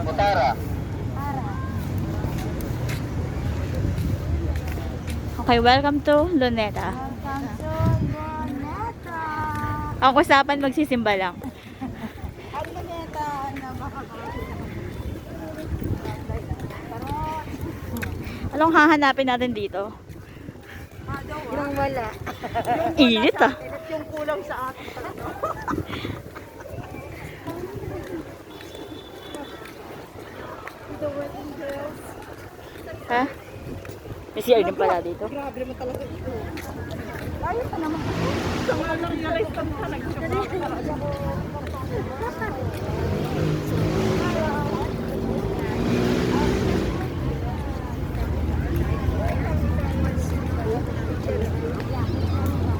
Tara. Okay, welcome to Luneta. Welcome to Luneta. Ang usapan magsisimba lang. Ang Luneta na Anong hahanapin natin dito? Yung wala. Init ah. Yung kulang sa akin The wedding dress. Ha? May CR din pala dito. Grabe naman talaga ito. Ayos pa naman. Sa mga nang-realize ka mo talaga.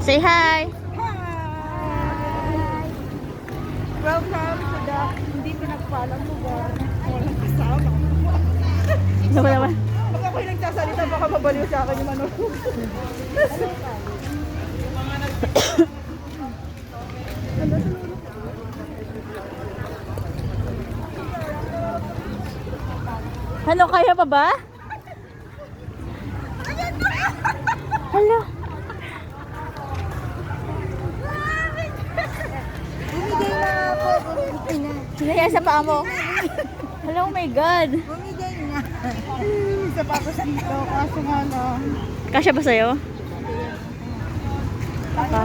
Say hi! Hi! Welcome to the hindi pinagpalang lugar. Walang kasama. Ano ba naman? Pag ako'y nagsasalita, baka mabaliw sa akin yung manonood. Hello, kaya pa ba? Hello. Bumigay na ako. Bumigay na. Kaya sa paa mo. Hello, oh my God. Bumigay pa ako dito. Kaso nga lang. Kasya ba sa'yo? Kayo.